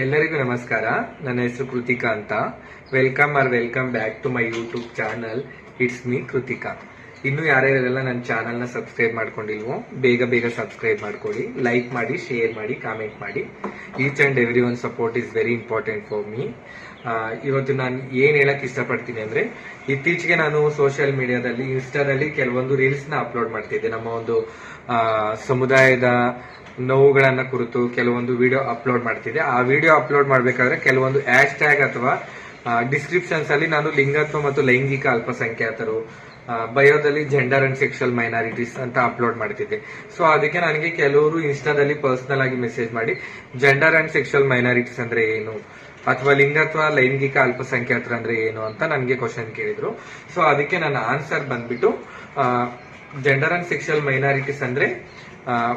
ಎಲ್ಲರಿಗೂ ನಮಸ್ಕಾರ. ನನ್ನ ಹೆಸರು ಕೃತಿಕಾ ಅಂತ. Welcome or welcome back to my YouTube channel it's me Krithika. ಇನ್ನು ಇರಲ್ಲ ನನ್ನ ಚಾನಲ್ನ ಸಬ್ಸ್ಕ್ರೈಬ್ ಮಾಡ್ಕೊಂಡಿಲ್ವೋ, ಬೇಗ ಬೇಗ ಸಬ್ಸ್ಕ್ರೈಬ್ ಮಾಡ್ಕೊಳ್ಳಿ. ಲೈಕ್ ಮಾಡಿ ಶೇರ್ ಮಾಡಿ ಕಾಮೆಂಟ್ ಮಾಡಿ. Each and every one support is very important for me ಇವತ್ತು ನಾನು ಏನು ಹೇಳಕ್ಕೆ ಇಷ್ಟಪಡ್ತೀನಿ ಅಂದ್ರೆ, ಇತ್ತೀಚೆಗೆ ನಾನು ಸೋಷಿಯಲ್ ಮೀಡಿಯಾದಲ್ಲಿ ಇನ್ಸ್ಟಾದಲ್ಲಿ ಕೆಲವೊಂದು ರೀಲ್ಸ್ನ ಅಪ್ಲೋಡ್ ಮಾಡ್ತಿದ್ದೆ. ನಮ್ಮ ಒಂದು ಸಮುದಾಯದ ನೋವುಗಳನ್ನ ಕುರಿತು ಕೆಲವೊಂದು ವಿಡಿಯೋ ಅಪ್ಲೋಡ್ ಮಾಡ್ತಿದ್ದೆ. ಆ ವಿಡಿಯೋ ಅಪ್ಲೋಡ್ ಮಾಡಬೇಕಾದ್ರೆ ಕೆಲವೊಂದು ಹ್ಯಾಶ್ ಟ್ಯಾಗ್ ಅಥವಾ ಡಿಸ್ಕ್ರಿಪ್ಷನ್ಸ್ ಅಲ್ಲಿ ನಾನು ಲಿಂಗತ್ವ ಮತ್ತು ಲೈಂಗಿಕ ಅಲ್ಪಸಂಖ್ಯಾತರು ಬಯೋದಲ್ಲಿ ಜೆಂಡರ್ ಅಂಡ್ ಸೆಕ್ಷುವಲ್ ಮೈನಾರಿಟೀಸ್ ಅಂತ ಅಪ್ಲೋಡ್ ಮಾಡ್ತಿದ್ದೆ. ಸೊ ಅದಕ್ಕೆ ನನಗೆ ಕೆಲವರು ಇನ್ಸ್ಟಾದಲ್ಲಿ ಪರ್ಸನಲ್ ಆಗಿ ಮೆಸೇಜ್ ಮಾಡಿ ಜೆಂಡರ್ ಅಂಡ್ ಸೆಕ್ಷುವಲ್ ಮೈನಾರಿಟೀಸ್ ಅಂದ್ರೆ ಏನು? ಅಥವಾ ಲಿಂಗತ್ವ, ಲೈಂಗಿಕ, ಅಲ್ಪಸಂಖ್ಯಾತರ ಅಂದ್ರೆ ಏನು? ಅಂತ ನನಗೆ ಕ್ವಶನ್ ಕೇಳಿದ್ರು. ಸೊ ಅದಕ್ಕೆ ನನ್ನ ಆನ್ಸರ್ ಬಂದ್ಬಿಟ್ಟು ಜೆಂಡರ್ ಅಂಡ್ ಸೆಕ್ಷುವಲ್ ಮೈನಾರಿಟೀಸ್ ಅಂದ್ರೆ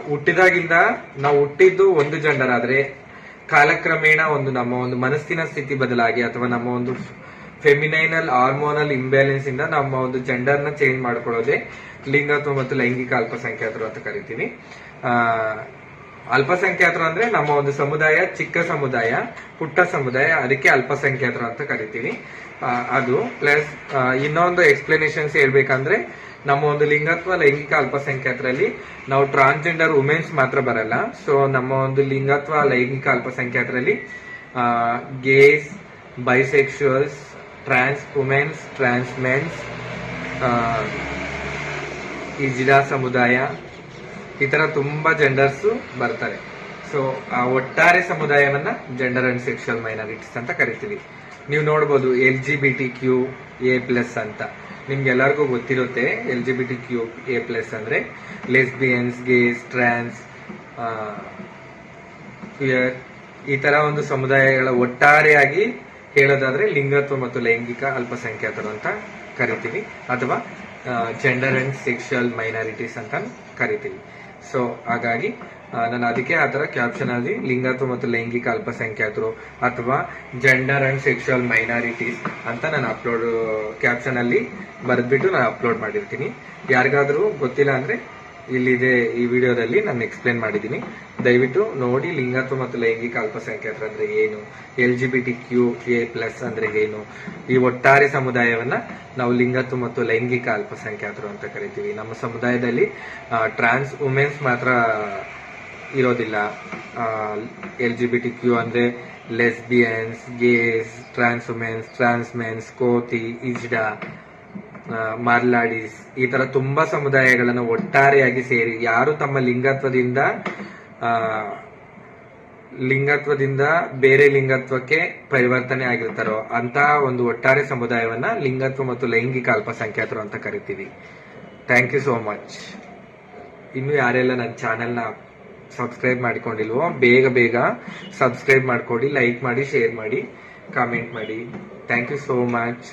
ಹುಟ್ಟಿದಾಗಿಂದ ನಾವು ಹುಟ್ಟಿದ್ದು ಒಂದು ಜೆಂಡರ್ ಆದ್ರೆ, ಕಾಲಕ್ರಮೇಣ ಒಂದು ನಮ್ಮ ಒಂದು ಮನಸ್ಸಿನ ಸ್ಥಿತಿ ಬದಲಾಗಿ ಅಥವಾ ನಮ್ಮ ಒಂದು ಫೆಮಿನೈನಲ್ ಹಾರ್ಮೋನಲ್ ಇಂಬ್ಯಾಲೆನ್ಸ್ ಇಂದ ನಮ್ಮ ಒಂದು ಜೆಂಡರ್ನ ಚೇಂಜ್ ಮಾಡ್ಕೊಳ್ಳೋದೇ ಲಿಂಗತ್ವ ಮತ್ತು ಲೈಂಗಿಕ ಅಲ್ಪಸಂಖ್ಯಾತರು ಅಂತ ಕರಿತೀವಿ ಅಲ್ಪಸಂಖ್ಯಾತರು ಅಂದ್ರೆ ನಮ್ಮ ಒಂದು ಸಮುದಾಯ, ಚಿಕ್ಕ ಸಮುದಾಯ, ಪುಟ್ಟ ಸಮುದಾಯ, ಅದಕ್ಕೆ ಅಲ್ಪಸಂಖ್ಯಾತರು ಅಂತ ಕರಿತೀವಿ ಅದು ಪ್ಲಸ್ ಇನ್ನೊಂದು ಎಕ್ಸ್ಪ್ಲನೇಷನ್ಸ್ ಹೇಳ್ಬೇಕಂದ್ರೆ ನಮ್ಮ ಒಂದು ಲಿಂಗತ್ವ ಲೈಂಗಿಕ ಅಲ್ಪಸಂಖ್ಯಾತರಲ್ಲಿ ನಾವು ಟ್ರಾನ್ಸ್ಜೆಂಡರ್ ವುಮೆನ್ಸ್ ಮಾತ್ರ ಬರಲ್ಲ. ಸೊ ನಮ್ಮ ಒಂದು ಲಿಂಗತ್ವ ಲೈಂಗಿಕ ಅಲ್ಪಸಂಖ್ಯಾತರಲ್ಲಿ gays bisexuals trans womens trans mens ಈ ಜಿಲ್ಲಾ ಸಮುದಾಯ ಈ ತರ ತುಂಬಾ ಜೆಂಡರ್ಸ್ ಬರ್ತಾರೆ. ಸೊ ಆ ಒಟ್ಟಾರೆ ಸಮುದಾಯವನ್ನ ಜೆಂಡರ್ ಅಂಡ್ ಸೆಕ್ಷುವಲ್ ಮೈನಾರಿಟೀಸ್ ಅಂತ ಕರಿತೀವಿ. ನೀವು ನೋಡ್ಬೋದು L G B T Q A plus ಅಂತ. ನಿಮ್ಗೆ ಎಲ್ಲರಿಗೂ ಗೊತ್ತಿರುತ್ತೆ L G B T Q A plus ಅಂದ್ರೆ ಲೆಸ್ಬಿಯನ್ಸ್ ಗೇಸ್ ಟ್ರಾನ್ಸ್ ಈ ತರ ಒಂದು ಸಮುದಾಯಗಳ ಒಟ್ಟಾರೆಯಾಗಿ ಹೇಳೋದಾದ್ರೆ ಲಿಂಗತ್ವ ಮತ್ತು ಲೈಂಗಿಕ ಅಲ್ಪಸಂಖ್ಯಾತರು ಅಂತ ಕರಿತೀವಿ, ಅಥವಾ ಜೆಂಡರ್ ಅಂಡ್ ಸೆಕ್ಷುಯಲ್ ಮೈನಾರಿಟೀಸ್ ಅಂತ ಕರಿತೀವಿ. ಸೊ ಹಾಗಾಗಿ ನಾನು ಅದಕ್ಕೆ ಆ ಥರ ಕ್ಯಾಪ್ಷನ್ ಅಲ್ಲಿ ಲಿಂಗತ್ವ ಮತ್ತು ಲೈಂಗಿಕ ಅಲ್ಪಸಂಖ್ಯಾತರು ಅಥವಾ ಜೆಂಡರ್ ಅಂಡ್ ಸೆಕ್ಷುಯಲ್ ಮೈನಾರಿಟೀಸ್ ಅಂತ ನಾನು ಅಪ್ಲೋಡ್ ಕ್ಯಾಪ್ಷನ್ ಅಲ್ಲಿ ಬರೆದ್ಬಿಟ್ಟು ನಾನು ಅಪ್ಲೋಡ್ ಮಾಡಿರ್ತೀನಿ. ಯಾರಿಗಾದ್ರೂ ಗೊತ್ತಿಲ್ಲ ಅಂದ್ರೆ ಇಲ್ಲಿದೆ ಈ ವಿಡಿಯೋದಲ್ಲಿ ನಾನು ಎಕ್ಸ್ಪ್ಲೇನ್ ಮಾಡಿದ್ದೀನಿ. ದಯವಿಟ್ಟು ನೋಡಿ ಲಿಂಗತ್ವ ಮತ್ತು ಲೈಂಗಿಕ ಅಲ್ಪಸಂಖ್ಯಾತರು ಅಂದ್ರೆ ಏನು? L G B T Q A plus ಅಂದ್ರೆ ಏನು? ಈ ಒಟ್ಟಾರೆ ಸಮುದಾಯವನ್ನ ನಾವು ಲಿಂಗತ್ವ ಮತ್ತು ಲೈಂಗಿಕ ಅಲ್ಪಸಂಖ್ಯಾತರು ಅಂತ ಕರಿತೀವಿ. ನಮ್ಮ ಸಮುದಾಯದಲ್ಲಿ ಟ್ರಾನ್ಸ್ ವುಮೆನ್ಸ್ ಮಾತ್ರ ಇರೋದಿಲ್ಲ. L G B T Q ಅಂದ್ರೆ lesbians gays trans womens trans mens kothi, ಇಜ್ಡಾ ಮಾರ್ಲಾಡೀಸ್ ಈ ತರ ತುಂಬಾ ಸಮುದಾಯಗಳನ್ನು ಒಟ್ಟಾರೆಯಾಗಿ ಸೇರಿ, ಯಾರು ತಮ್ಮ ಲಿಂಗತ್ವದಿಂದ ಲಿಂಗತ್ವದಿಂದ ಬೇರೆ ಲಿಂಗತ್ವಕ್ಕೆ ಪರಿವರ್ತನೆ ಆಗಿರ್ತಾರೋ ಅಂತ ಒಂದು ಒಟ್ಟಾರೆ ಸಮುದಾಯವನ್ನ ಲಿಂಗತ್ವ ಮತ್ತು ಲೈಂಗಿಕ ಅಲ್ಪಸಂಖ್ಯಾತರು ಅಂತ ಕರಿತೀವಿ. ಥ್ಯಾಂಕ್ ಯು ಸೋ ಮಚ್ ಇನ್ನು ಯಾರೆಲ್ಲ ನನ್ನ ಚಾನೆಲ್ನ ಸಬ್ಸ್ಕ್ರೈಬ್ ಮಾಡ್ಕೊಂಡಿಲ್ವೋ, ಬೇಗ ಬೇಗ ಸಬ್ಸ್ಕ್ರೈಬ್ ಮಾಡ್ಕೊಡಿ, ಲೈಕ್ ಮಾಡಿ, ಶೇರ್ ಮಾಡಿ, ಕಾಮೆಂಟ್ ಮಾಡಿ. Thank you so much